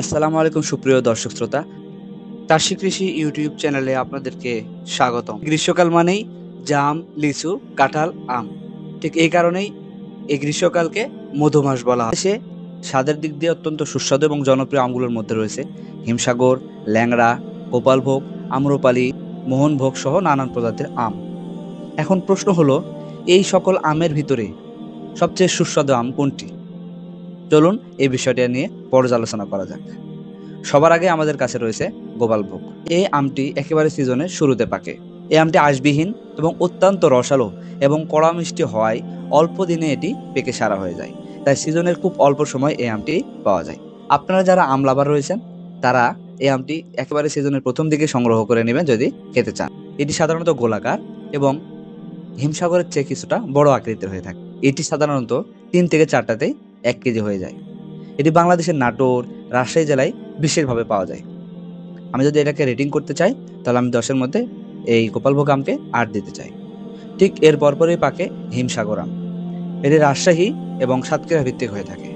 আসসালামু আলাইকুম, সুপ্রিয় দর্শক শ্রোতা। চাষি কৃষি ইউটিউব চ্যানেলে আপনাদেরকে স্বাগতম। গ্রীষ্মকাল মানেই জাম, লিচু, কাঁঠাল, আম। ঠিক এই কারণেই এই গ্রীষ্মকালকে মধুমাস বলা হয়। সে স্বাদের দিক দিয়ে অত্যন্ত সুস্বাদু এবং জনপ্রিয় আমগুলোর মধ্যে রয়েছে হিমসাগর, ল্যাংড়া, গোপালভোগ, আম্রপালি, মোহনভোগ সহ নানান প্রজাতির আম। এখন প্রশ্ন হলো, এই সকল আমের ভিতরে সবচেয়ে সুস্বাদু আম কোনটি? চলুন এই বিষয়টা নিয়ে পর্যালোচনা করা যাক। সবার আগে আমাদের কাছে রয়েছে গোপালভোগ এই আমটি একেবারে সিজনের শুরুতে পাকে। এই আমটি আঁশবিহীন এবং অত্যন্ত রসালো এবং কড়া মিষ্টি হওয়ায় অল্প দিনে এটি পেকে সারা হয়ে যায়। তাই সিজনের খুব অল্প সময় এই আমটি পাওয়া যায়। আপনারা যারা আম লাভার রয়েছেন, তারা এই আমটি একেবারে সিজনের প্রথম দিকে সংগ্রহ করে নেবেন যদি খেতে চান। এটি সাধারণত গোলাকার এবং হিমসাগরের চেয়ে কিছুটা বড় আকৃতির হয়ে থাকে। এটি সাধারণত তিন থেকে চারটাতেই এক কেজি হয়ে যায়। এটি বাংলাদেশের নাটোর, রাজশাহী জেলায় বিশেষভাবে পাওয়া যায়। আমি যদি এটাকে রেটিং করতে চাই, তাহলে আমি দশের মধ্যে এই গোপালভোগ আমকে আট দিতে চাই। ঠিক এর পরপরই পাকে হিমসাগর আম। এটি রাজশাহী এবং সাতক্ষীরা ভিত্তিক হয়ে থাকে।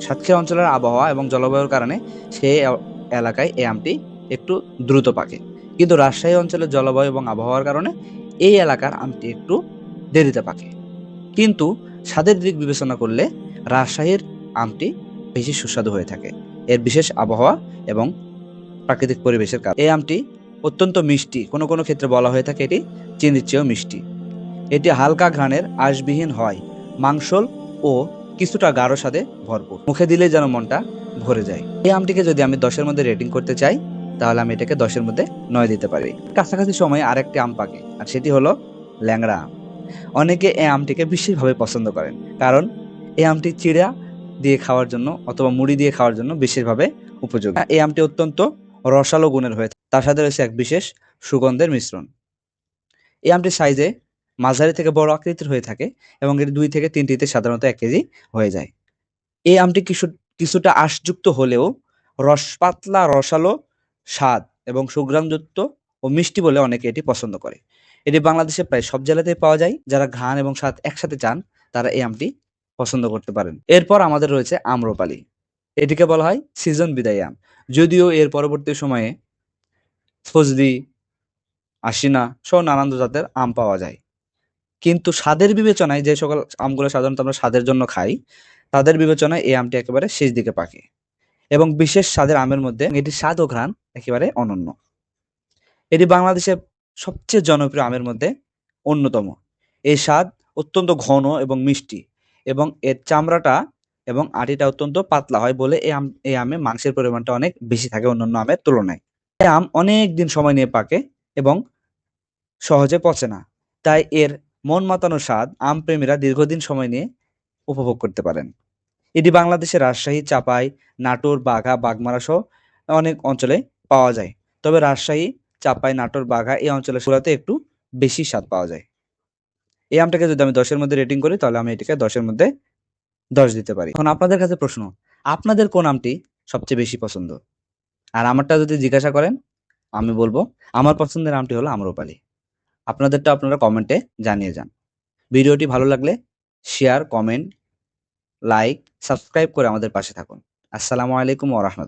সাতক্ষীরা অঞ্চলের আবহাওয়া এবং জলবায়ুর কারণে এ- এলাকায় এই আমটি একটু দ্রুত পাকে। কিন্তু রাজশাহী অঞ্চলের জলবায়ু এবং আবহাওয়ার কারণে এই এলাকার আমটি একটু দেরিতে পাকে। কিন্তু স্বাদের দিক বিবেচনা করলে রাজশাহীর আমটি বেশি সুস্বাদু হয়ে থাকে। এর বিশেষ আবহাওয়া এবং প্রাকৃতিক পরিবেশের কারণে। এই আমটি অত্যন্ত মিষ্টি। কোনো কোনো ক্ষেত্রে বলা হয়ে থাকে এটি চিনির চেয়েও মিষ্টি। এটি হালকা ঘ্রাণের আশবিহীন হয়। মাংসল ও কিছুটা গাঢ় স্বাদে ভরপুর। মুখে দিলে যেন মনটা ভরে যায়। এই আমটিকে যদি আমি দশের মধ্যে রেটিং করতে চাই, তাহলে আমি এটাকে দশের মধ্যে নয় দিতে পারি। কাছাকাছি সময়ে আরেকটি আম পাকে, আর সেটি হলো ল্যাংড়া আম। অনেকে এই আমটিকে বিশেষভাবে পছন্দ করেন, কারণ এই আমটি চিড়া দিয়ে খাওয়ার জন্য অথবা মুড়ি দিয়ে খাওয়ার জন্য বিশেষভাবে উপযোগী। এই আমটি অত্যন্ত রসালো গুণের হয়ে তার সাথে রয়েছে এক বিশেষ সুগন্ধের মিশ্রণ। এই আমটি সাইজে মাঝারি থেকে বড় আকৃতির হয়ে থাকে এবং এটি দুই থেকে তিনটিতে সাধারণত এক কেজি হয়ে যায়। এই আমটি কিছু কিছুটা আঁশযুক্ত হলেও রস পাতলা, রসালো স্বাদ এবং সুগ্রামযুক্ত ও মিষ্টি বলে অনেকে এটি পছন্দ করে। এটি বাংলাদেশে প্রায় সব জেলাতেই পাওয়া যায়। যারা ঘ্রাণ এবং স্বাদ একসাথে চান, তারা এই আমটি পছন্দ করতে পারেন। এরপর আমাদের রয়েছে আম্রপালি। এটিকে বলা হয় সিজন বিদায়ী আম। যদিও এর পরবর্তী সময়ে ফজলি, আশিনা সহ নানান জাতের আম পাওয়া যায়। কিন্তু স্বাদের বিবেচনায় যে সকল আমগুলো সাধারণত আমরা স্বাদের জন্য খাই, তাদের বিবেচনায় এই আমটি একেবারে শেষ দিকে পাকে। এবং বিশেষ স্বাদের আমের মধ্যে এটি স্বাদ ও ঘ্রাণ একেবারে অনন্য। এটি বাংলাদেশের সবচেয়ে জনপ্রিয় আমের মধ্যে অন্যতম। এই স্বাদ অত্যন্ত ঘন এবং মিষ্টি। এবং এর চামড়াটা এবং আটিটা অত্যন্ত পাতলা হয় বলে এই আম এই আমে মাংসের পরিমাণটা অনেক বেশি থাকে অন্যান্য আমের তুলনায়। এই আম অনেক দিন সময় নিয়ে পাকে এবং সহজে পচে না। তাই এর মন মাতানো স্বাদ আম প্রেমীরা দীর্ঘদিন সময় নিয়ে উপভোগ করতে পারেন। এটি বাংলাদেশের রাজশাহী, চাপাই, নাটোর, বাঘা, বাগমারা সহ অনেক অঞ্চলে পাওয়া যায়। তবে রাজশাহী, চাপাই, নাটোর, বাঘা এই অঞ্চলের সুরাতে একটু বেশি স্বাদ পাওয়া যায়। এই আমটাকে যদি আমি দশের মধ্যে রেটিং করি, তাহলে আমি এটিকে দশের মধ্যে দশ দিতে পারি। এখন আপনাদের কাছে প্রশ্ন, আপনাদের কোন আমটি সবচেয়ে বেশি পছন্দ? আর আমারটা যদি জিজ্ঞাসা করেন, আমি বলব আমার পছন্দের আমটি হলো আম্রপালি। আপনাদেরটা আপনারা কমেন্টে জানিয়ে যান। ভিডিওটি ভালো লাগলে শেয়ার কমেন্ট লাইক সাবস্ক্রাইব করে আমাদের পাশে থাকুন। আসসালামু আলাইকুম ওয়া রাহমাতুল্লাহ।